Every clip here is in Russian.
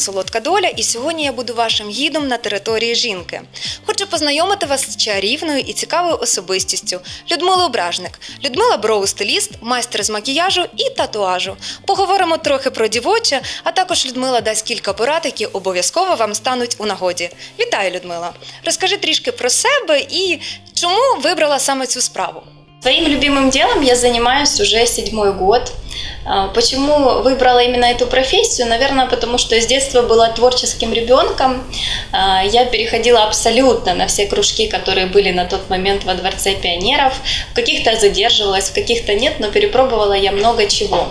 Солодка Доля, і сьогодні я буду вашим гідом на території жінки. Хочу познайомити вас з чарівною і цікавою особистістю Людмила Ображник. Людмила броу стиліст, майстер з макіяжу і татуажу. Поговоримо трохи про дівоче, а також Людмила дасть кілька порад, які обов'язково вам стануть у нагоді. Вітаю, Людмила! Розкажи трішки про себе і чому вибрала саме цю справу. Своим любимым делом я занимаюсь уже седьмой год. А, Почему выбрала именно эту профессию? Наверное, потому что с детства была творческим ребенком. А, Я переходила абсолютно на все кружки, которые были на тот момент во Дворце пионеров. В каких-то задерживалась, в каких-то нет, но перепробовала я много чего.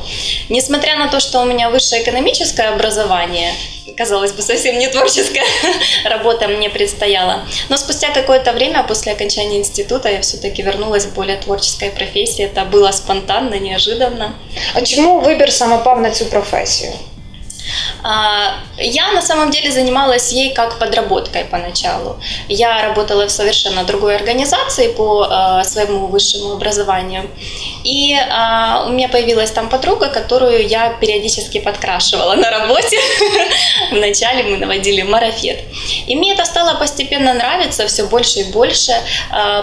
Несмотря на то, что у меня высшее экономическое образование, казалось бы, совсем не творческая работа мне предстояла. Но спустя какое-то время после окончания института я все-таки вернулась в более творческой профессии. Это было спонтанно, неожиданно. А чому вибір саме пав на цю професію? А, Я на самом деле занималась ей как подработкой поначалу. Я работала в совершенно другой организации по а, своему высшему образованию. И а, у меня появилась там подруга, которую я периодически подкрашивала на работе. Вначале мы наводили марафет. И мне это стало постепенно нравиться все больше и больше.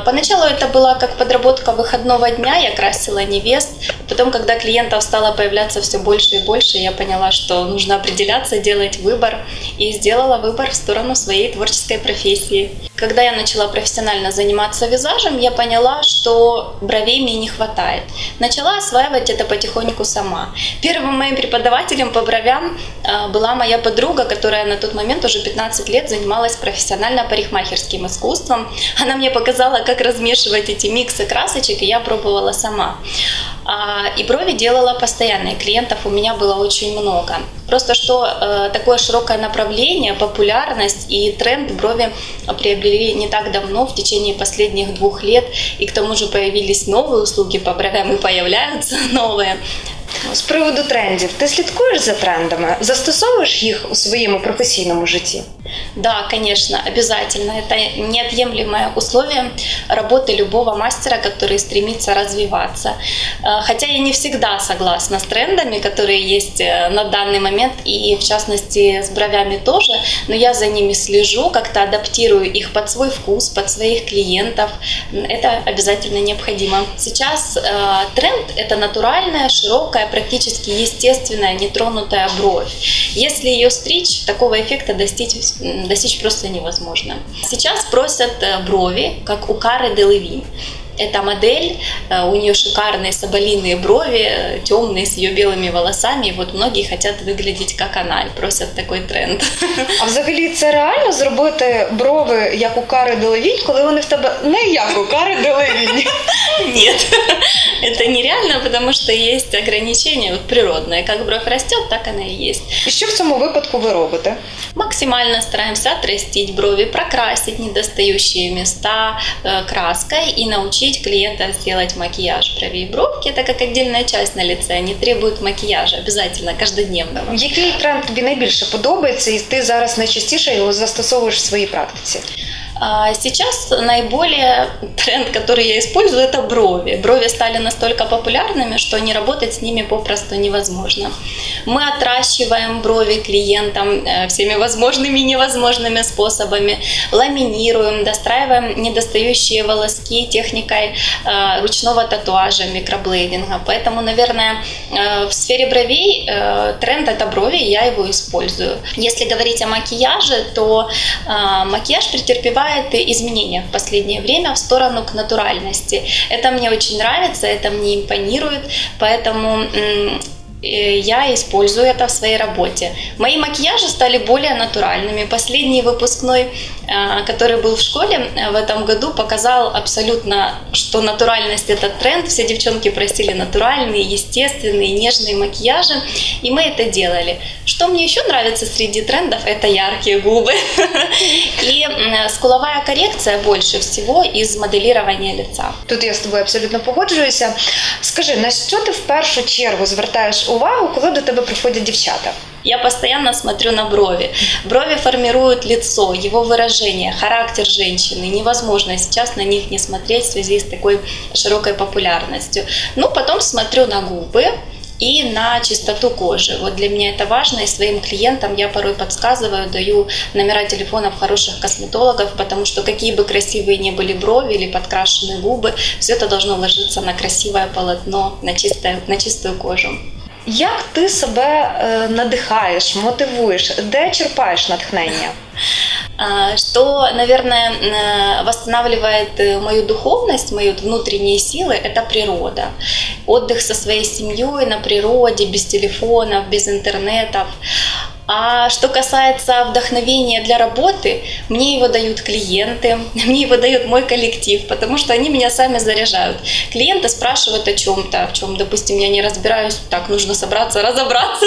Поначалу это была как подработка выходного дня, я красила невест. Потом, когда клиентов стало появляться все больше и больше, я поняла, что нужно определяться, делать выбор. И сделала выбор в сторону своей творческой профессии. Когда я начала профессионально заниматься визажем, я поняла, что бровей мне не хватает. Начала осваивать это потихоньку сама. Первым моим преподавателем по бровям а, была моя подруга, которая на тот момент уже 15 лет занималась профессионально парикмахерским искусством. Она мне показала, как размешивать эти миксы красочек, и я пробовала сама. А, И брови делала постоянно, и клиентов у меня было очень много. Просто что э, такое широкое направление, популярность и тренд брови приобрели не так давно, в течение последних двух лет, и к тому же появились новые услуги по бровям и появляются новые. З приводу трендів, ти слідкуєш за трендами, застосовуєш їх у своєму професійному житті? Да, конечно, обязательно. Это неотъемлемое условие работы любого мастера, который стремится развиваться. Э, Хотя я не всегда согласна с трендами, которые есть э, на данный момент, и в частности с бровями тоже, но я за ними слежу, как-то адаптирую их под свой вкус, под своих клиентов. М, Это обязательно необходимо. Сейчас э, тренд – это натуральная, широкая, практически естественная, нетронутая бровь. Если ее стричь, такого эффекта достичь, м, достичь просто невозможно. Сейчас просят э, брови, как у Кары Делевинь. Эта модель, э, у нее шикарные соболиные брови, э, темные, с ее белыми волосами. И вот многие хотят выглядеть как она и просят такой тренд. А взагалі це реально зробити брови як у Кари Делевінь, коли вони в тебе не як у Кари Делевінь? Нет, это нереально, потому что есть ограничения вот природные. Как бровь растет, так она и есть. І що в цьому випадку ви робите? Максимально стараемся отрастить брови, прокрасить недостающие места э, краской и научить клиента сделать макияж бровей и бровки. Это как отдельная часть на лице, они требуют макияжа обязательно, каждодневного. Який тренд тобі найбільше подобається, і ти зараз найчастіше його застосовуєш в своїй практиці? А Сейчас наиболее тренд, который я использую, это брови. Брови стали настолько популярными, что не работать с ними попросту невозможно. Мы отращиваем брови клиентам э, всеми возможными и невозможными способами, ламинируем, достраиваем недостающие волоски техникой э, ручного татуажа, микроблейдинга. Поэтому, наверное, э, в сфере бровей тренд это брови, я его использую. Если говорить о макияже, то макияж претерпевает изменения в последнее время в сторону к натуральности. Это мне очень нравится, это мне импонирует, поэтому э, я использую это в своей работе. Мои макияжи стали более натуральными. Последний выпускной, э, который был в школе э, в этом году, показал абсолютно, что натуральность это тренд. Все девчонки просили натуральные, естественные, нежные макияжи, и мы это делали. Что мне еще нравится среди трендов, это яркие губы. И скуловая коррекция больше всего из моделирования лица. Тут я з тобою абсолютно погоджуюся. Скажи, на що ти в першу чергу звертаєш увагу, коли до тебе приходять дівчата? Я постоянно смотрю на брови. Брови формируют лицо, его выражение, характер женщины. Невозможно сейчас на них не смотреть в связи с такой широкой популярностью. Ну, потом смотрю на губы, и на чистоту кожи. Вот для меня это важно, и своим клиентам я порой подсказываю, даю номера телефонов хороших косметологов, потому что какие бы красивые ни были брови или подкрашенные губы, все это должно ложиться на красивое полотно, на, чистое, на чистую кожу. Як ти себе е, надихаєш, мотивуєш, де черпаєш натхнення? А, Что, наверное, э, восстанавливает э, мою духовность, мои вот внутренние силы, это природа. Отдых со своей семьей на природе, без телефонов, без интернетов. А что касается вдохновения для работы, мне его дают клиенты, мне его дает мой коллектив, потому что они меня сами заряжают. Клиенты спрашивают о чем-то, в чем, допустим, я не разбираюсь, так нужно собраться, разобраться,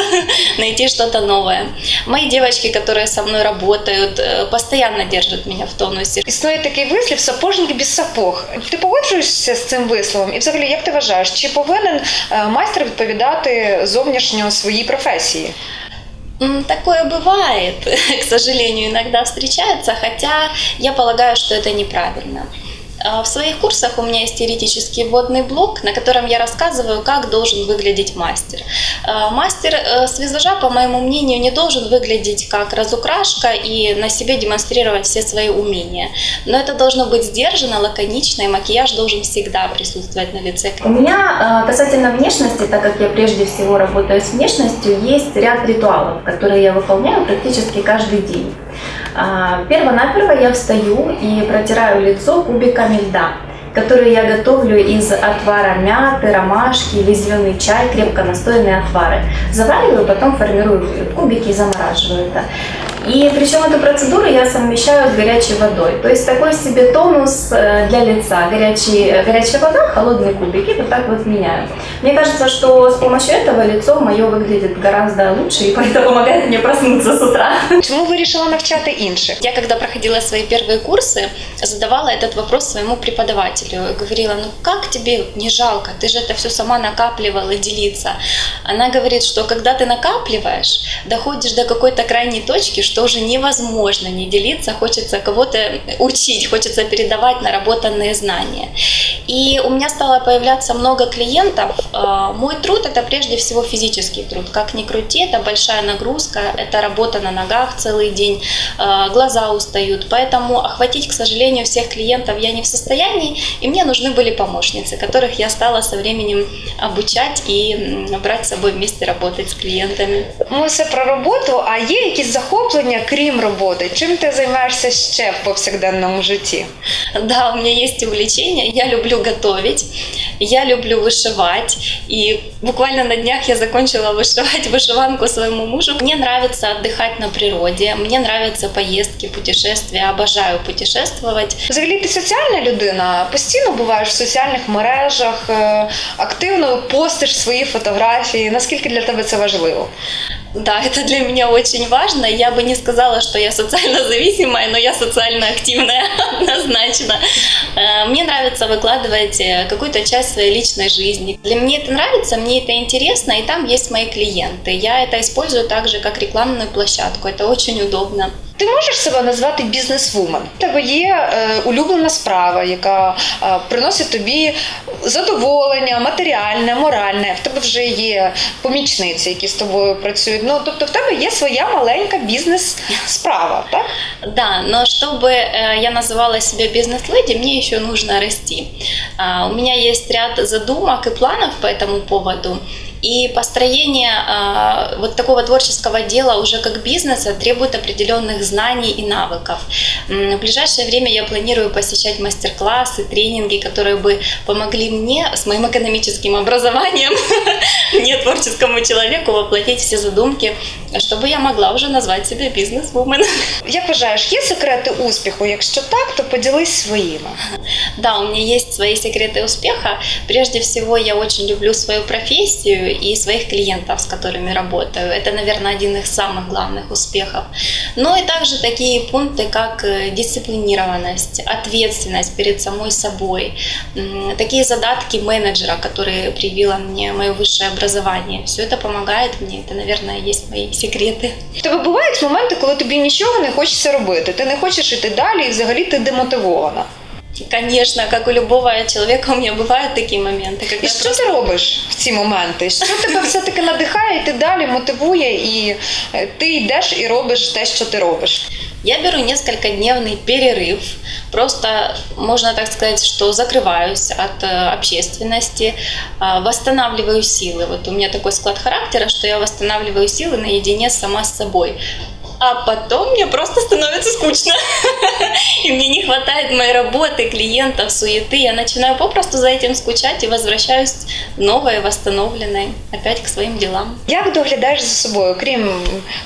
найти что-то новое. Мои девочки, которые со мной работают, э, постоянно держат меня в тонусе. Існує такий вислів сапожник без сапог. Ти погоджуєшся з цим висловом? І взагалі, як ти вважаєш, чи повинен е, майстер відповідати зовнішньо своїй професії? Такое бывает, к сожалению, иногда встречается, хотя я полагаю, что это неправильно. А В своих курсах у меня есть теоретический вводный блок, на котором я рассказываю, как должен выглядеть мастер. А, Мастер э, с визажа, по моему мнению, не должен выглядеть как разукрашка и на себе демонстрировать все свои умения. Но это должно быть сдержанно, лаконично, и макияж должен всегда присутствовать на лице У меня э, касательно внешности, так как я прежде всего работаю с внешностью, есть ряд ритуалов, которые я выполняю практически каждый день. А, Перво-наперво я встаю и протираю лицо кубиками льда, которые я готовлю из отвара мяты, ромашки или зеленый чай, крепко настоянные отвары. Завариваю, потом формирую кубики и замораживаю это. И причем эту процедуру я совмещаю с горячей водой. То есть такой себе тонус э, для лица. Горячий, э, горячая вода, холодные кубики, вот так вот меняю. Мне кажется, что с помощью этого лицо мое выглядит гораздо лучше, и это помогает мне проснуться с утра. Чому вирішила навчати інших? Я когда проходила свои первые курсы, задавала этот вопрос своему преподавателю. Говорила, ну как тебе не жалко, ты же это все сама накапливала делиться. Она говорит, что когда ты накапливаешь, доходишь до какой-то крайней точки, что уже невозможно не делиться, хочется кого-то учить, хочется передавать наработанные знания. И у меня стало появляться много клиентов. А, Мой труд это прежде всего физический труд. Как ни крути, это большая нагрузка, это работа на ногах целый день, а, глаза устают. Поэтому охватить, к сожалению, всех клиентов я не в состоянии, и мне нужны были помощницы, которых я стала со временем обучать и брать с собой вместе работать с клиентами. Ми все про роботу, а є якісь захоплення, крім роботи? Чим ти займаєшся ще в повсякденному житті? Да, у меня есть увлечение. Я люблю готовить, я люблю вышивать. И буквально на днях я закончила вышивать вышиванку своему мужу. Мне нравится отдыхать на природе, мне нравятся поездки, путешествия, обожаю путешествовать. Взагалі ти соціальна людина, постійно буваєш в соціальних мережах, е, активно постиш свої фотографії. Наскільки для тебе це важливо? Да, это для меня очень важно. Я бы не сказала, что я социально зависимая, но я социально активная однозначно. Э, Мне нравится выкладывать э, какую-то часть своей личной жизни. Для меня это нравится, мне это интересно, и там есть мои клиенты. Я это использую также как рекламную площадку. Это очень удобно. Ти можеш себе назвати бізнес-вумен? У тебе є е, улюблена справа, яка е, приносить тобі задоволення, матеріальне, моральне. В тебе вже є помічниці, які з тобою працюють. Ну тобто, в тебе є своя маленька бізнес-справа, так? Да, но чтобы э, я называла себя бизнес-леди, мне еще нужно расти. А, У меня есть ряд задумок и планов по этому поводу. И построение а, вот такого творческого дела уже как бизнеса требует определенных знаний и навыков. М, В ближайшее время я планирую посещать мастер-классы, тренинги, которые бы помогли мне с моим экономическим образованием, мне, творческому человеку, воплотить все задумки, чтобы я могла уже назвать себя бизнес-вумен. Як вважаєш, є секрети успіху? Якщо так, то поділись своїми. Да, у меня есть свои секреты успеха. Прежде всего, я очень люблю свою профессию и своих клиентов, с которыми работаю. Это, наверное, один из самых главных успехов. Но и также такие пункты, как э, дисциплинированность, ответственность перед самой собой, м, такие задатки менеджера, которые привило мне мое высшее образование. Все это помогает мне. Это, наверное, есть мои секреты. В тебе бувають моменти, коли тобі нічого не хочеться робити. Ти не хочеш іти далі, і взагалі ти демотивована. Конечно, как у любого человека, у меня бывают такие моменты, когда І що ти робиш в ці моменти? Що тебе все-таки надихає, йти далі, мотивує, і е, ти йдеш і робиш те, що ти робиш? Я беру несколькодневный перерыв. Просто, можно так сказать, что закрываюсь от э, общественности, а, восстанавливаю силы. Вот у меня такой склад характера, что я восстанавливаю силы наедине сама с собой. А потом мне просто становится скучно. И мне не хватает моей работы, клиентов, суеты. Я начинаю попросту за этим скучать и возвращаюсь новой, восстановленной опять к своим делам. Як доглядаєш за собою, крім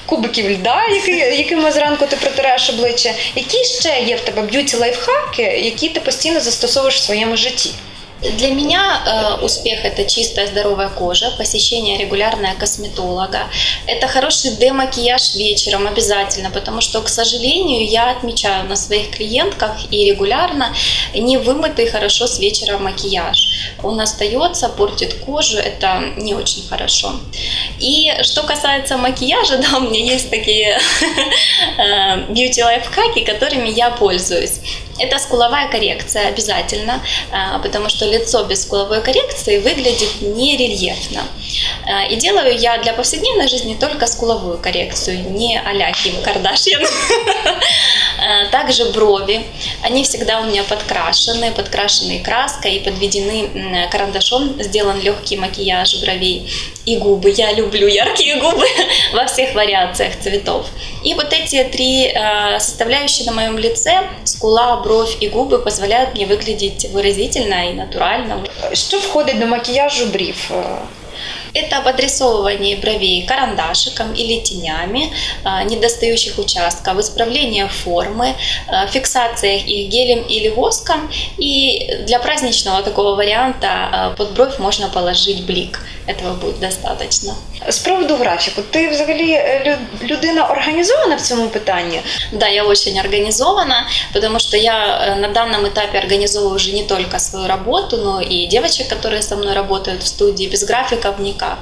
кубиків льда, які, якими зранку ти протираєш обличчя, які ще є в тебе б'юті лайфхаки, які ти постійно застосовуєш в своєму житті? Для меня э, успех это чистая здоровая кожа, посещение регулярная косметолога. Это хороший демакияж вечером обязательно, потому что, к сожалению, я отмечаю на своих клиентках и регулярно не вымытый хорошо с вечера макияж. Он остается, портит кожу, это не очень хорошо. И что касается макияжа, да, у меня есть такие бьюти-лайфхаки, которыми я пользуюсь. Это скуловая коррекция обязательно, а, потому что лицо без скуловой коррекции выглядит нерельефно. А, И делаю я для повседневной жизни только скуловую коррекцию, не а-ля Ким Кардашьян. Также брови. Они всегда у меня подкрашены, подкрашены краской и подведены карандашом. Сделан легкий макияж бровей и губы. Я люблю яркие губы во всех вариациях цветов. И вот эти три э, составляющие на моем лице, скула, бровь и губы, позволяют мне выглядеть выразительно и натурально. Що входить до макіяжу брів? Это подрисовывание бровей карандашиком или тенями э, недостающих участков, исправление формы, э, фиксация их гелем или воском. И для праздничного такого варианта э, под бровь можно положить блик. Этого будет достаточно. З приводу графіку, ти взагалі е, лю- людина організована в цьому питанні? Да, я очень организована, потому что я э, на данном этапе организовываю уже не только свою работу, но и девочек, которые со мной работают в студии. Без графиков никак.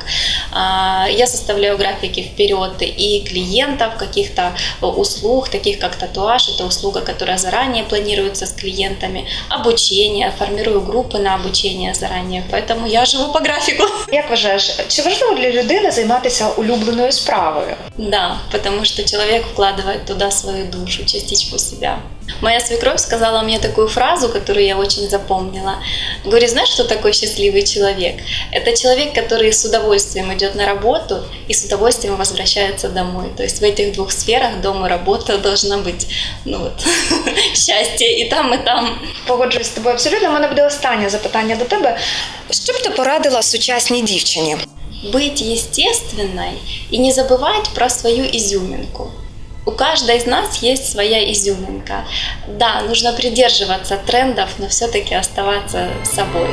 А, Я составляю графики вперед и клиентов, каких-то э, услуг, таких как татуаж. Это услуга, которая заранее планируется с клиентами. Обучение, формирую группы на обучение заранее. Поэтому я живу по графику. Як вважаєш, чи важливо для людини займатися улюбленою справою? Да, потому что человек вкладывает туда свою душу, частичку себя. Моя свекровь сказала мне такую фразу, которую я очень запомнила. Говорит, знаешь, что такое счастливый человек? Это человек, который с удовольствием идет на работу и с удовольствием возвращается домой. То есть в этих двух сферах, дом и работа, должна быть ну вот, счастье и там, и там. Погоджуюсь з тобою абсолютно. У мене буде останнє запитання до тебе. Що б ти порадила сучасній дівчині? быть естественной и не забывать про свою изюминку. У каждой из нас есть своя изюминка. Да, нужно придерживаться трендов, но все-таки оставаться собой.